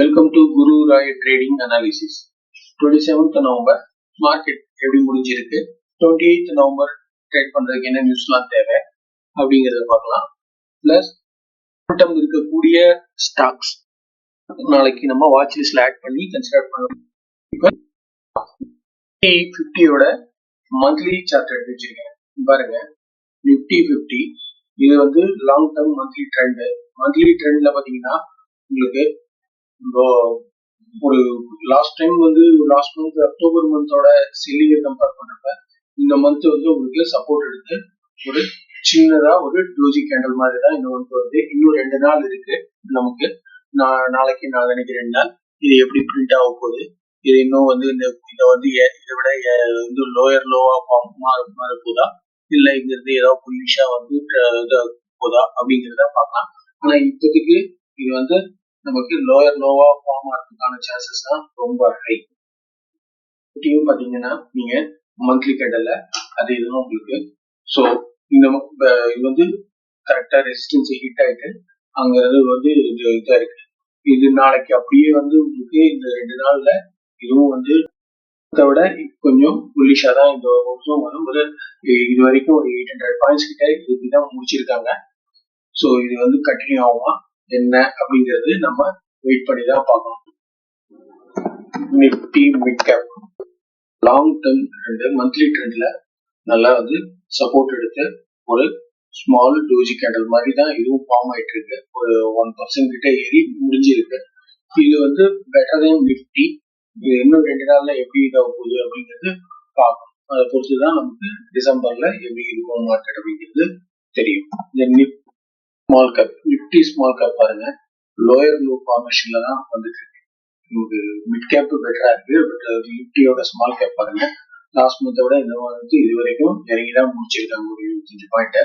Welcome to Guru Rai trading analysis twenty seventh November market எப்படி முடிஞ்சிருக்கு? Twenty eighth November trade பண்றதுக்கு என்ன நியூஸ்லாம் தேவை? அப்படிங்கறத பார்க்கலாம். பிளஸ் கூட்டம் இருக்கக்கூடிய ஸ்டாக்ஸ் நாளைக்கு நம்ம வாட்ச் லிஸ்ட்ல ஆட் பண்ணி கன்சிடர் பண்ணலாம். ஃபிஃப்டியோட மந்த்லி சார்ட் எடுத்து வச்சிருக்கேன். பாருங்க. நிப்டி ஃபிஃப்டி இது வந்து long term monthly trend monthly ட்ரெண்ட்ல பாத்தீங்கன்னா உங்களுக்கு ஒரு லாஸ்ட் டைம் வந்து லாஸ்ட் மந்த் அக்டோபர் மந்தோட சீலிங்கை கம்பேர் பண்றப்ப இந்த மந்த் வந்து உங்களுக்கு சப்போர்ட் எடுத்து ஒரு சின்னதா ஒரு டோஜி கேண்டல் மாதிரி தான் இந்த மந்த் வருது. இன்னும் ரெண்டு நாள் இருக்கு நமக்கு. நா- நாளைக்கு நாளைக்கு ரெண்டு நாள். இது எப்படி பிரிண்ட் ஆக போகுது? இது இன்னும் வந்து இந்த இதை வந்து இதை விட வந்து லோயர் லோவா மாற மாற போதா? இல்ல இங்க இருந்து ஏதாவது புல்லிஷா வந்து போதா? அப்படிங்கிறத பார்க்கலாம். ஆனா இப்போதைக்கு இது வந்து நமக்கு லோயர் லோவா ஃபார்ம் ஆகிறதுக்கான சான்சஸ் தான் ரொம்ப ஹை இப்படியும் பாத்தீங்கன்னா நீங்க மந்த்லி கேண்டல்ல அது இதுவும் உங்களுக்கு. ஸோ இந்த இது வந்து கரெக்டா ரெசிஸ்டன்ஸ் ஹிட் ஆயிட்டு அங்க இருந்து வந்து இதா இருக்கு. இது நாளைக்கு அப்படியே வந்து உங்களுக்கு இந்த ரெண்டு நாள்ல இதுவும் வந்து இதை விட கொஞ்சம் புல்லிஷா தான் இந்த வருஷம் வரும். ஒரு இது வரைக்கும் ஒரு எயிட் ஹண்ட்ரட் பாயிண்ட்ஸ் கிட்ட இதுக்கு தான் முடிச்சிருக்காங்க. ஸோ இது வந்து கண்டினியூ ஆகுமா? என்ன அப்படிங்கிறது நம்ம வெயிட் பண்ணி தான் பார்க்கணும். Nifty mid cap long term trend monthly ட்ரெண்ட்ல நல்லா வந்து சப்போர்ட் எடுத்து ஒரு ஸ்மால் டோஜி கேண்டல் மாதிரி தான் இதுவும் ஃபார்ம் ஆயிட்டு இருக்கு ஒரு ஒன் பர்சன்ட் கிட்ட ஏறி முடிஞ்சிருக்கு. இது வந்து பெட்டர் தேன் நிஃப்டி இது இன்னும் ரெண்டு நாள்ல எப்படி இதாக போகுது அப்படிங்கிறது பார்க்கணும். அதை பொறுத்து தான் நமக்கு டிசம்பர்ல எப்படி இருக்கும் மார்க்கெட் அப்படிங்கிறது தெரியும். இந்த நிப் small cap Nifty small cap பாருங்க. லோயர் லோ ஃபார்மேஷன்ல தான் வந்துட்டு இருக்கு. மிட் கேப் பெட்டரா இருக்கு பட் நிப்டியோட ஸ்மால் கேப் பாருங்க. லாஸ்ட் மந்த்தை விட இந்த வந்து இது வரைக்கும் இறங்கி தான் முடிச்சிருக்காங்க ஒரு இருபத்தஞ்சு பாயிண்ட்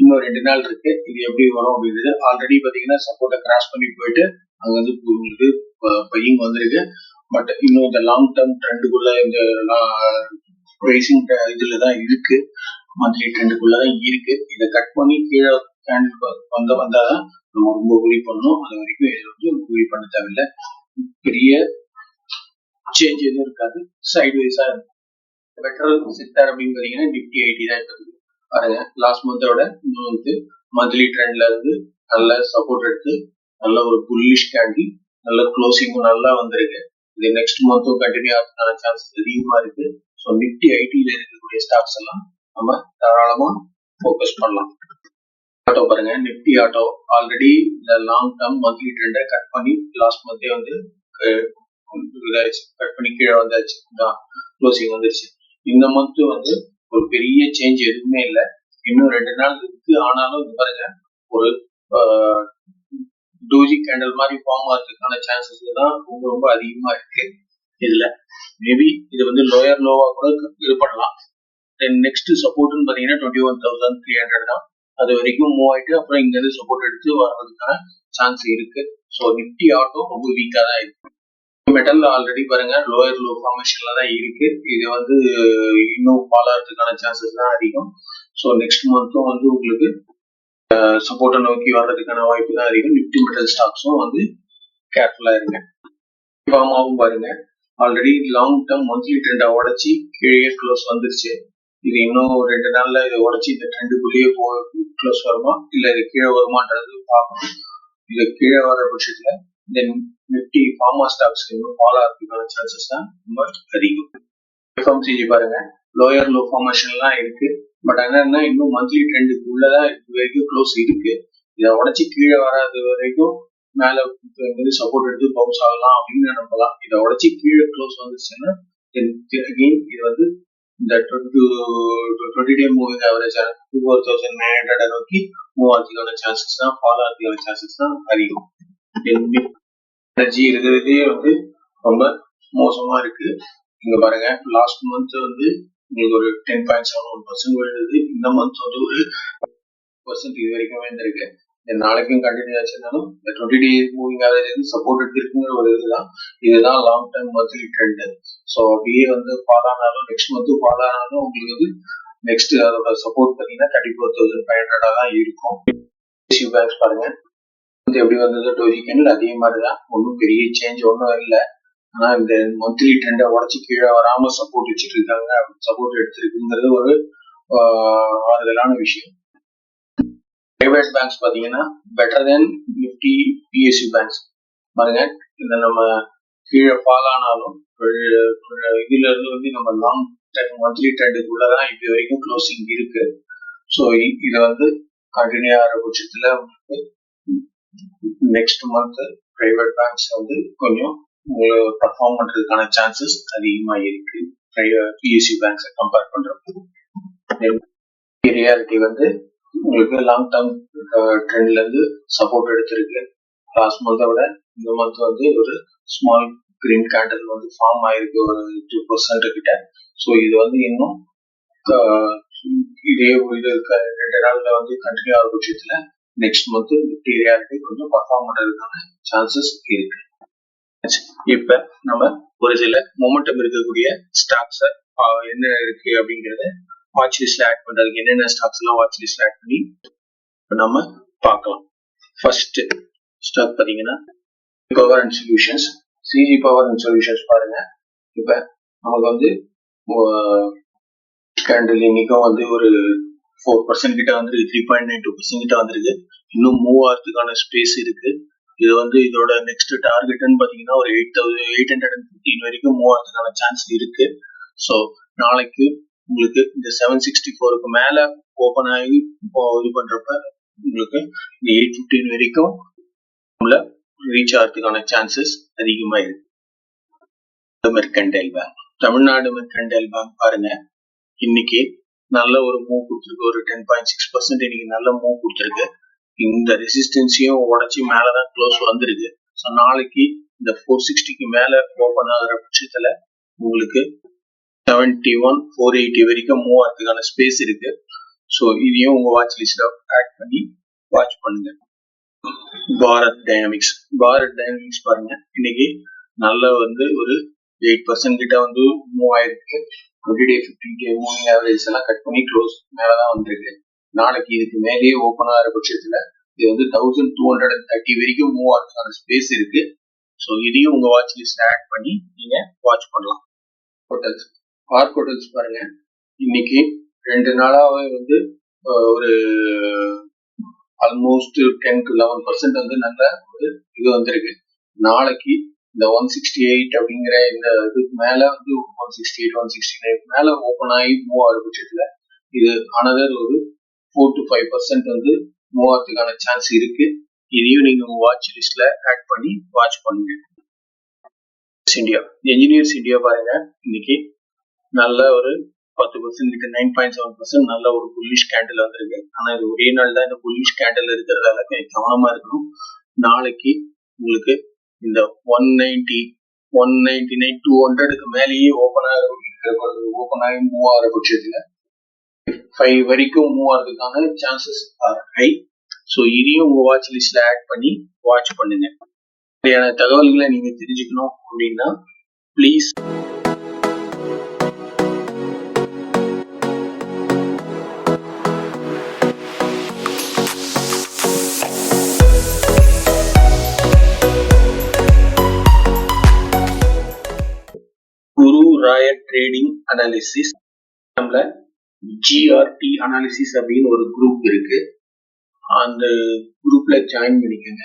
இன்னும் ரெண்டு நாள் இருக்கு இது எப்படி வரும் அப்படின்றது ஆல்ரெடி பாத்தீங்கன்னா சப்போர்ட்டை கிராஸ் பண்ணி போயிட்டு அங்க வந்து உங்களுக்கு பையிங் வந்திருக்கு. பட் இன்னும் இந்த லாங் டேர்ம் ட்ரெண்டுக்குள்ள இந்த ரைசிங் இதுல தான் இருக்கு. மந்த்லி ட்ரெண்டுக்குள்ள தான் இருக்கு. இதை கட் பண்ணி கீழே கேண்டில் வந்த வந்தாதான் நம்ம ரொம்ப உரி பண்ணணும். அது வரைக்கும் இது வந்து உரி பண்ண தேவையில்லை. பெரிய சேஞ்ச் எதுவும் இருக்காது. சைடு வைஸா பெட்டர் செக்டர் அப்படின்னு பாத்தீங்கன்னா நிப்டி ஐடி தான் இருக்குது பாருங்க லாஸ்ட் மந்தோட இன்னும் வந்து மந்த்லி ட்ரெண்ட்ல இருந்து நல்ல சப்போர்ட் எடுத்து நல்ல ஒரு புல்லிஷ் கேண்டி நல்ல க்ளோசிங்கும் நல்லா வந்திருக்கு. இது நெக்ஸ்ட் மந்த்தும் கண்டினியூ ஆகிறதுக்கான சான்சஸ் அதிகமா இருக்கு. ஸோ நிப்டி ஐடியில் இருக்கக்கூடிய ஸ்டாக்ஸ் எல்லாம் நம்ம தாராளமா ஃபோக்கஸ் பண்ணலாம். ஆட்டோ பாருங்க நிப்டி ஆட்டோ ஆல்ரெடி இந்த லாங் டேர்ம் மந்த்லி ட்ரெண்டை கட் பண்ணி லாஸ்ட் மந்தே வந்து அஹ், கட் பண்ணி கீழே வந்தாச்சு. க்ளோசிங் வந்துருச்சு. இந்த மந்த் வந்து ஒரு பெரிய சேஞ்ச் எதுவுமே இல்லை. இன்னும் ரெண்டு நாள் இருக்கு. ஆனாலும் இது பாருங்க ஒரு டோஜி கேண்டல் மாதிரி ஃபார்ம் ஆகிறதுக்கான சான்சஸ் தான் ரொம்ப ரொம்ப அதிகமா இருக்கு. இதுல மேபி இது வந்து லோயர் லோவா கூட இது பண்ணலாம். தென் நெக்ஸ்ட் சப்போர்ட்னு பாத்தீங்கன்னா twenty one thousand three hundred தான். அது வரைக்கும் மூவ் ஆயிட்டு அப்புறம் இங்க இருந்து சப்போர்ட் எடுத்து வர்றதுக்கான சான்ஸ் இருக்கு. ஸோ நிப்டி ஆட்டோ ரொம்ப வீக்கா தான் இருக்கு. மெட்டல் ஆல்ரெடி பாருங்க லோயர் லோ ஃபார்மேஷன்ல தான் இருக்கு. இது வந்து இன்னும் பாலாறதுக்கான ஆகிறதுக்கான சான்சஸ் தான் அதிகம். ஸோ நெக்ஸ்ட் மந்த்தும் வந்து உங்களுக்கு சப்போர்ட்டை நோக்கி வர்றதுக்கான வாய்ப்பு தான் அதிகம். நிப்டி மெட்டல் ஸ்டாக்ஸும் வந்து கேர்ஃபுல்லா இருங்க. ஃபார்மாவும் பாருங்க. ஆல்ரெடி லாங் டேர்ம் மந்த்லி ட்ரெண்டை உடச்சி கீழே க்ளோஸ் வந்துருச்சு. இது இன்னும் ஒரு ரெண்டு நாள்ல இதை உடைச்சி இந்த ட்ரெண்டுக்குள்ளேயே போ க்ளோஸ் வருமா? இல்ல இது கீழே வருமான்றது பார்க்கணும். இது கீழே வர பட்சத்துல இந்த நிப்டி ஃபார்மா ஸ்டாக்ஸ் இன்னும் ஃபாலோ ஆகிறதுக்கான சான்சஸ் தான் ரொம்ப அதிகம். எஃப்எம்சிஜி பாருங்க. லோயர் லோ ஃபார்மேஷன்லாம் இருக்கு. பட் என்னன்னா இன்னும் மந்த்லி ட்ரெண்டுக்கு உள்ளதான் இது வரைக்கும் க்ளோஸ் இருக்கு. இதை உடைச்சி கீழே வராது வரைக்கும் மேல வந்து சப்போர்ட் எடுத்து பவுன்ஸ் ஆகலாம் அப்படின்னு நினைப்பலாம். இதை உடைச்சி கீழே க்ளோஸ் வந்துச்சுன்னா அகெயின் இது வந்து இந்த twenty day moving average two four thousand nine hundred நோக்கி மூவ் ஆகிறதுக்கான சான்சஸ் தான் ஃபாலோ ஆகிறதுக்கான சான்சஸ் தான் அதிகம். எனர்ஜி இருக்கிறதே வந்து ரொம்ப மோசமா இருக்கு. இங்க பாருங்க லாஸ்ட் மந்த் வந்து உங்களுக்கு ஒரு ten point seven one percent விழுந்தது. இந்த மந்த் வந்து ஒரு பர்சன்ட் இது வரைக்கும் விழுந்திருக்கு நாளைக்கும் கண்டினியூ ஆச்சுனாலும் இந்த டுவெண்ட்டி டே மூவிங் ஆவரேஜ் வந்து சப்போர்ட் எடுத்திருக்குங்கிற ஒரு இதுதான். இதுதான் long term monthly trend so அப்படியே வந்து ஃபால் ஆனாலும் நெக்ஸ்ட் மந்த்து ஃபால் ஆனாலும் உங்களுக்கு வந்து நெக்ஸ்ட் அதோட சப்போர்ட் பார்த்தீங்கன்னா தேர்ட்டி ஃபோர் தௌசண்ட் ஃபைவ் ஹண்ட்ரடாக தான் இருக்கும். பேங்க்ஸ் பாருங்க. வந்து எப்படி வந்தது டோஜி அதே மாதிரி தான் ஒன்றும் பெரிய சேஞ்ச் ஒன்றும் இல்லை. ஆனா இந்த மந்த்லி ட்ரெண்டை உடச்சி கீழே வராம சப்போர்ட் வச்சுட்டு இருக்காங்க. சப்போர்ட் எடுத்திருக்குங்கிறது ஒரு ஆஹ், ஆறுதலான விஷயம். பிரைவேட் பேங்க்ஸ் பாத்தீங்கன்னா better then Nifty PSU banks பாருங்க. இந்த நம்ம கீழே ஃபால் ஆனாலும் இதுல இருந்து வந்து நம்ம லாங் மந்த்லி ட்ரெண்டுக்குள்ளதான் இப்படி வரைக்கும் க்ளோசிங் இருக்கு. ஸோ இத வந்து கண்டினியூ ஆகிற பட்சத்துல நெக்ஸ்ட் மந்த் பிரைவேட் பேங்க்ஸ் வந்து கொஞ்சம் உங்களுக்கு பர்ஃபார்ம் பண்றதுக்கான சான்சஸ் அதிகமா இருக்கு. பிஎஸ்சி பேங்க்ஸை கம்பேர் பண்றப்ப. ரியாலிட்டி வந்து உங்களுக்கு லாங் டேர்ம் ட்ரெண்ட்ல இருந்து சப்போர்ட் எடுத்திருக்கு. லாஸ்ட் மந்த்தை விட இந்த மந்த் வந்து ஒரு ஸ்மால் கிரீன் கேண்டில் வந்து ஃபார்ம் ஆயிருக்கு ஒரு டூ பர்சன்ட் கிட்ட. ஸோ இது வந்து இன்னும் இதே இது ரெண்டு நாள்ல வந்து கண்டினியூ ஆகிற பட்சத்துல நெக்ஸ்ட் மந்த் நிஃப்டி ரியாலிட்டி கொஞ்சம் பர்ஃபார்ம் பண்றதுக்கான சான்சஸ் இருக்கு. இப்ப நம்ம ஒரு சில மொமெண்டம் இருக்கக்கூடிய ஸ்டாக்ஸ என்ன இருக்கு அப்படிங்கறத வாட்ச் லிஸ்ட்ல ஆட் பண்றதுக்கு என்னென்ன ஸ்டாக்ஸ் எல்லாம் வாட்ச் லிஸ்ட்ல ஆட் பண்ணி நம்ம பார்க்கலாம். ஃபர்ஸ்ட் ஸ்டாக் பாத்தீங்கன்னா power and solutions CG power and solutions பாருங்க. இப்ப நமக்கு வந்து கேண்டில் இன்னைக்கும் வந்து ஒரு ஃபோர் பர்சன்ட் கிட்ட வந்துருக்கு three point nine two percent கிட்ட வந்திருக்கு. இன்னும் மூவ் ஆகிறதுக்கான ஸ்பேஸ் இருக்கு. இது வந்து இதோட நெக்ஸ்ட் டார்கெட்னு பாத்தீங்கன்னா ஒரு eight thousand eight hundred and fifteen வரைக்கும் மூவ் ஆகிறதுக்கான சான்ஸ் இருக்கு. ஸோ நாளைக்கு உங்களுக்கு இந்த செவன் சிக்ஸ்டி ஃபோருக்கு மேல ஓப்பன் ஆகி இப்போ இது பண்றப்ப உங்களுக்கு இந்த எயிட் ஃபிஃப்டின் வரைக்கும் உள்ள ரீச் ஆகிறதுக்கான சான்சஸ் அதிகமா இருக்கு. Mercantile bank Tamil Nadu mercantile bank பாருங்க. இன்னைக்கு நல்ல ஒரு மூவ் கொடுத்துருக்கு. ஒரு டென் பாயிண்ட் சிக்ஸ் பர்சன்ட் இன்னைக்கு நல்ல மூவ் கொடுத்துருக்கு. இந்த ரெசிஸ்டன்ஸையும் உடைச்சி மேலதான் க்ளோஸ் வந்திருக்கு. ஸோ நாளைக்கு இந்த ஃபோர் சிக்ஸ்டிக்கு மேல ஓப்பன் ஆகுற பட்சத்துல உங்களுக்கு செவன்டி ஒன் ஃபோர் எயிட்டி வரைக்கும் மூவ் ஆகிறதுக்கான ஸ்பேஸ் இருக்கு. ஸோ இதையும் உங்க வாட்ச் லிஸ்ட்ல ஆட் பண்ணி வாட்ச் பண்ணுங்க. பாரத் டைனமிக்ஸ். பாரத் டைனமிக்ஸ் பாருங்க. இன்னைக்கு நல்ல வந்து ஒரு எயிட் பர்சன்ட் கிட்ட வந்து மூவ் ஆயிருக்கு. Twenty day fifteen K moving average எல்லாம் கட் பண்ணி க்ளோஸ் மேலதான் வந்திருக்கு. நாளைக்கு இதுக்கு மேலேயே ஓப்பன் ஆகிற பட்சத்துல இது வந்து thousand two hundred and thirty வரைக்கும் மூவ் ஆகிறதுக்கான ஸ்பேஸ் இருக்கு. ஸோ இதையும் உங்க வாட்ச் லிஸ்ட் ஆட் பண்ணி நீங்க வாட்ச் பண்ணலாம். ஹோட்டல்ஸ் பார்க் ஹோட்டல்ஸ் பாருங்க. இன்னைக்கு ரெண்டு நாளாவே வந்து ஒரு almost ten to eleven percent வந்து நல்ல ஒரு இது வந்திருக்கு. நாளைக்கு இந்த ஒன் சிக்ஸ்டி எயிட் அப்படிங்கிற இந்த இதுக்கு மேல வந்து one sixty eight one sixty nine மேல ஓப்பன் ஆகி மூவ் ஆகிற பட்சத்துல இது அனதர் ஒரு ஃபோர் டு ஃபைவ் பர்சன்ட் வந்து மூவ் ஆகிறதுக்கான சான்ஸ் இருக்கு. இதையும் நீங்க உங்க வாட்ச் லிஸ்ட்ல ஆட் பண்ணி வாட்ச் பண்ணுங்க. இந்தியா என்ஜினியர்ஸ் இந்தியா பாருங்க. இன்னைக்கு நல்ல ஒரு பத்து percent nine point seven percent நல்ல ஒரு புல்லிஷ் கேண்டில் வந்திருக்கு ஆனா இது ஒரே நாள் தான் இந்த புல்லிஷ் கேண்டில் இருக்கிறதால கவனமா இருக்கணும். நாளைக்கு உங்களுக்கு இந்த one ninety one ninety nine two ஹண்ட்ரடுக்கு மேலேயே ஓப்பன் ஆகிற ஓப்பன் ஆகி மூவ் ஆகிற பட்சத்தில் ஃபைவ் வரைக்கும் மூவ் ஆகிறதுக்கான சான்சஸ் ஆர் ஹை ஸோ இதையும் உங்க வாட்ச் லிஸ்ட்ல ஆட் பண்ணி வாட்ச் பண்ணுங்க. இப்படியான தகவல்களை நீங்க தெரிஞ்சுக்கணும் அப்படின்னா ப்ளீஸ் ட்ரேடிங் அனாலிசிஸ் நம்மள ஜிஆர்டி அனாலிசிஸ் அப்படின்னு ஒரு குரூப் இருக்கு. அந்த குரூப்ல ஜாயின் பண்ணிக்கோங்க.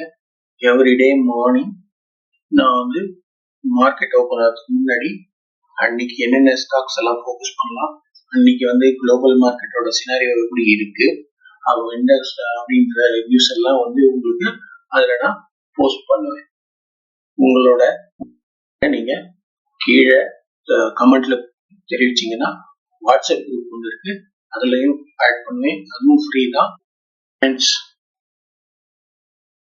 எவ்ரிடே மார்னிங் நான் வந்து மார்க்கெட் ஓப்பன் ஆகிறதுக்கு முன்னாடி அன்னைக்கு என்னென்ன ஸ்டாக்ஸ் எல்லாம் ஃபோக்கஸ் பண்ணலாம். அன்னைக்கு வந்து குளோபல் மார்க்கெட்டோட சினாரியோ எப்படி இருக்கு? அவங்க இண்டெக்ஸ் அப்படின்ற நியூஸ் எல்லாம் வந்து உங்களுக்கு அதில் நான் போஸ்ட் பண்ணுவேன். உங்களோட நீங்க கீழே கமெண்ட்ல தெரிவிச்சீங்கன்னா வாட்ஸ்அப் குரூப் ஒன்று இருக்கு. அதுலயும் ஆட் பண்ணுவேன் அதுவும் ஃப்ரீ தான். ஃப்ரெண்ட்ஸ்